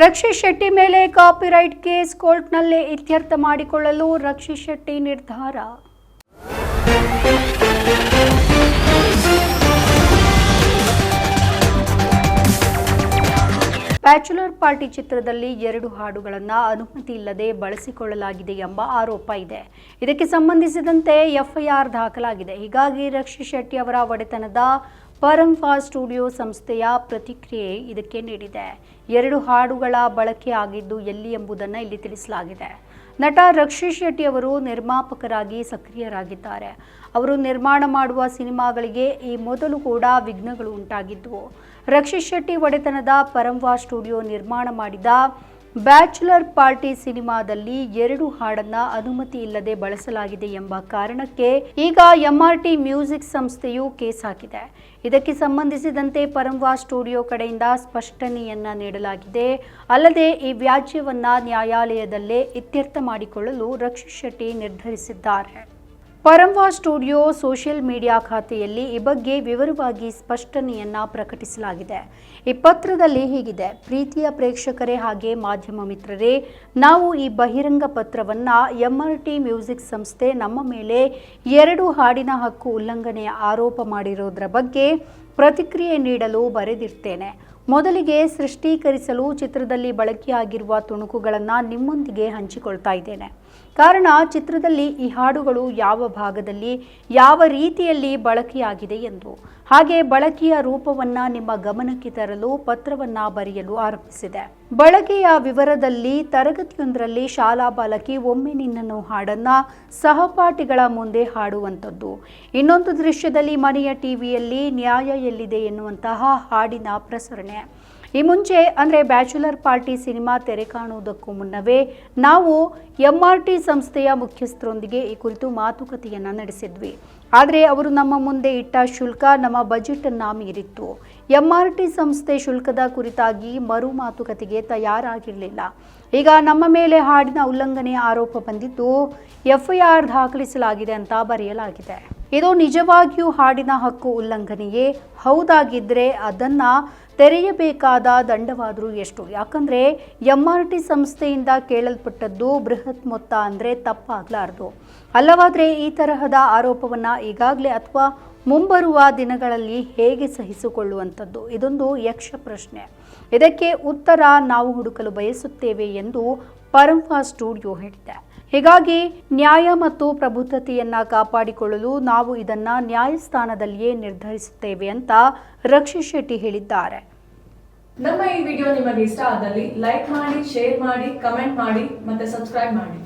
ರಕ್ಷಿತ್ ಶೆಟ್ಟಿ ಮೇಲೆ copyright case ಕೋರ್ಟ್ನಲ್ಲೇ ಇತ್ಯರ್ಥ ಮಾಡಿಕೊಳ್ಳಲು ರಕ್ಷಿತ್ ಶೆಟ್ಟಿ ನಿರ್ಧಾರ. ಬ್ಯಾಚುಲರ್ ಪಾರ್ಟಿ ಚಿತ್ರದಲ್ಲಿ ಎರಡು ಹಾಡುಗಳನ್ನು ಅನುಮತಿ ಇಲ್ಲದೆ ಬಳಸಿಕೊಳ್ಳಲಾಗಿದೆ ಎಂಬ ಆರೋಪ ಇದೆ. ಇದಕ್ಕೆ ಸಂಬಂಧಿಸಿದಂತೆ ಎಫ್ಐಆರ್ ದಾಖಲಾಗಿದೆ. ಹೀಗಾಗಿ ರಕ್ಷಿತ್ ಶೆಟ್ಟಿ ಅವರ ಒಡೆತನದ ಪರಂಫಾ ಸ್ಟುಡಿಯೋ ಸಂಸ್ಥೆಯ ಪ್ರತಿಕ್ರಿಯೆ ಇದಕ್ಕೆ ನೀಡಿದೆ. ಎರಡು ಹಾಡುಗಳ ಬಳಕೆ ಆಗಿದ್ದು ಎಲ್ಲಿ ಎಂಬುದನ್ನು ಇಲ್ಲಿ ತಿಳಿಸಲಾಗಿದೆ. ನಟ ರಕ್ಷಿತ್ ಶೆಟ್ಟಿ ಅವರು ನಿರ್ಮಾಪಕರಾಗಿ ಸಕ್ರಿಯರಾಗಿದ್ದಾರೆ. ಅವರು ನಿರ್ಮಾಣ ಮಾಡುವ ಸಿನಿಮಾಗಳಿಗೆ ಈ ಮೊದಲು ಕೂಡ ವಿಘ್ನಗಳು ಉಂಟಾಗಿದ್ದವು ರಕ್ಷಿತ್ ಶೆಟ್ಟಿ ಒಡೆತನದ ಪರಂವಾ ಸ್ಟುಡಿಯೋ ನಿರ್ಮಾಣ ಮಾಡಿದ ಬ್ಯಾಚುಲರ್ ಪಾರ್ಟಿ ಸಿನಿಮಾದಲ್ಲಿ ಎರಡು ಹಾಡನ್ನ ಅನುಮತಿ ಇಲ್ಲದೆ ಬಳಸಲಾಗಿದೆ ಎಂಬ ಕಾರಣಕ್ಕೆ ಈಗ ಎಂಆರ್ಟಿ ಮ್ಯೂಸಿಕ್ ಸಂಸ್ಥೆಯು ಕೇಸ್ ಹಾಕಿದೆ. ಇದಕ್ಕೆ ಸಂಬಂಧಿಸಿದಂತೆ ಪರಂವಾ ಸ್ಟುಡಿಯೋ ಕಡೆಯಿಂದ ಸ್ಪಷ್ಟನೆಯನ್ನ ನೀಡಲಾಗಿದೆ. ಅಲ್ಲದೆ ಈ ವ್ಯಾಜ್ಯವನ್ನ ನ್ಯಾಯಾಲಯದಲ್ಲೇ ಇತ್ಯರ್ಥ ಮಾಡಿಕೊಳ್ಳಲು ರಕ್ಷಿತ್ ಶೆಟ್ಟಿ ನಿರ್ಧರಿಸಿದ್ದಾರೆ. ಪರಂವಾ ಸ್ಟುಡಿಯೋ ಸೋಷಿಯಲ್ ಮೀಡಿಯಾ ಖಾತೆಯಲ್ಲಿ ಈ ಬಗ್ಗೆ ವಿವರವಾಗಿ ಸ್ಪಷ್ಟನೆಯನ್ನ ಪ್ರಕಟಿಸಲಾಗಿದೆ. ಈ ಪತ್ರದಲ್ಲಿ ಹೀಗಿದೆ. ಪ್ರೀತಿಯ ಪ್ರೇಕ್ಷಕರೇ ಹಾಗೆ ಮಾಧ್ಯಮ ಮಿತ್ರರೇ, ನಾವು ಈ ಬಹಿರಂಗ ಪತ್ರವನ್ನ ಎಂಆರ್ಟಿ ಮ್ಯೂಸಿಕ್ ಸಂಸ್ಥೆ ನಮ್ಮ ಮೇಲೆ ಎರಡು ಹಾಡಿನ ಹಕ್ಕು ಉಲ್ಲಂಘನೆಯ ಆರೋಪ ಮಾಡಿರೋದ್ರ ಬಗ್ಗೆ ಪ್ರತಿಕ್ರಿಯೆ ನೀಡಲು ಬರೆದಿರ್ತೇನೆ. ಮೊದಲಿಗೆ ಸೃಷ್ಟೀಕರಿಸಲು ಚಿತ್ರದಲ್ಲಿ ಬಳಕೆಯಾಗಿರುವ ತುಣುಕುಗಳನ್ನು ನಿಮ್ಮೊಂದಿಗೆ ಹಂಚಿಕೊಳ್ತಾ ಇದ್ದೇನೆ. ಕಾರಣ ಚಿತ್ರದಲ್ಲಿ ಈ ಹಾಡುಗಳು ಯಾವ ಭಾಗದಲ್ಲಿ, ಯಾವ ರೀತಿಯಲ್ಲಿ ಬಳಕೆಯಾಗಿದೆ ಎಂದು. ಹಾಗೆ ಬಳಕೆಯ ರೂಪವನ್ನು ನಿಮ್ಮ ಗಮನಕ್ಕೆ ತರಲು ಪತ್ರವನ್ನ ಬರೆಯಲು ಆರಂಭಿಸಿದೆ. ಬಳಕೆಯ ವಿವರದಲ್ಲಿ ತರಗತಿಯೊಂದರಲ್ಲಿ ಶಾಲಾ ಬಾಲಕಿ ಒಮ್ಮೆ ನಿನ್ನನ್ನು ಹಾಡನ್ನ ಸಹಪಾಠಿಗಳ ಮುಂದೆ ಹಾಡುವಂಥದ್ದು. ಇನ್ನೊಂದು ದೃಶ್ಯದಲ್ಲಿ ಮನೆಯ ಟಿವಿಯಲ್ಲಿ ನ್ಯಾಯ ಎಲ್ಲಿದೆ ಎನ್ನುವಂತಹ ಹಾಡಿನ ಪ್ರಸರಣೆ. ಈ ಮುಂಚೆ ಅಂದರೆ ಬ್ಯಾಚುಲರ್ ಪಾರ್ಟಿ ಸಿನಿಮಾ ತೆರೆ ಕಾಣುವುದಕ್ಕೂ ಮುನ್ನವೇ ನಾವು ಎಂ ಆರ್ ಟಿ ಸಂಸ್ಥೆಯ ಮುಖ್ಯಸ್ಥರೊಂದಿಗೆ ಈ ಕುರಿತು ಮಾತುಕತೆಯನ್ನು ನಡೆಸಿದ್ವಿ. ಆದರೆ ಅವರು ನಮ್ಮ ಮುಂದೆ ಇಟ್ಟ ಶುಲ್ಕ ನಮ್ಮ ಬಜೆಟನ್ನು ಮೀರಿತ್ತು. ಎಂ ಆರ್ ಟಿ ಸಂಸ್ಥೆ ಶುಲ್ಕದ ಕುರಿತಾಗಿ ಮರು ಮಾತುಕತೆಗೆ ತಯಾರಾಗಿರಲಿಲ್ಲ. ಈಗ ನಮ್ಮ ಮೇಲೆ ಹಾಡಿನ ಉಲ್ಲಂಘನೆಯ ಆರೋಪ ಬಂದಿದ್ದು ಎಫ್ಐಆರ್ ದಾಖಲಿಸಲಾಗಿದೆ ಅಂತ ಬರೆಯಲಾಗಿದೆ. ಇದು ನಿಜವಾಗಿಯೂ ಹಾಡಿನ ಹಕ್ಕು ಉಲ್ಲಂಘನೆಯೇ? ಹೌದಾಗಿದ್ದರೆ ಅದನ್ನು ತೆರೆಯಬೇಕಾದ ದಂಡವಾದರೂ ಎಷ್ಟು? ಯಾಕಂದರೆ ಎಂ ಆರ್ ಟಿ ಸಂಸ್ಥೆಯಿಂದ ಕೇಳಲ್ಪಟ್ಟದ್ದು ಬೃಹತ್ ಮೊತ್ತ ಅಂದರೆ ತಪ್ಪಾಗಲಾರದು. ಅಲ್ಲವಾದರೆ ಈ ತರಹದ ಆರೋಪವನ್ನು ಈಗಾಗಲೇ ಅಥವಾ ಮುಂಬರುವ ದಿನಗಳಲ್ಲಿ ಹೇಗೆ ಸಹಿಸಿಕೊಳ್ಳುವಂಥದ್ದು? ಇದೊಂದು ಯಕ್ಷ ಪ್ರಶ್ನೆ. ಇದಕ್ಕೆ ಉತ್ತರ ನಾವು ಹುಡುಕಲು ಬಯಸುತ್ತೇವೆ ಎಂದು ಪರಂಫಾ ಸ್ಟುಡಿಯೋ ಹೇಳಿದೆ. ಹೀಗಾಗಿ ನ್ಯಾಯ ಮತ್ತು ಪ್ರಬುದ್ಧತೆಯನ್ನ ಕಾಪಾಡಿಕೊಳ್ಳಲು ನಾವು ಇದನ್ನ ನ್ಯಾಯಸ್ಥಾನದಲ್ಲಿಯೇ ನಿರ್ಧರಿಸುತ್ತೇವೆ ಅಂತ ರಕ್ಷಿತ್ ಶೆಟ್ಟಿ ಹೇಳಿದ್ದಾರೆ. ನಮ್ಮ ಈ ವಿಡಿಯೋ ನಿಮಗೆ ಇಷ್ಟ ಆದಲ್ಲಿ ಲೈಕ್ ಮಾಡಿ, ಶೇರ್ ಮಾಡಿ, ಕಮೆಂಟ್ ಮಾಡಿ ಮತ್ತೆ ಸಬ್ಸ್ಕ್ರೈಬ್ ಮಾಡಿ.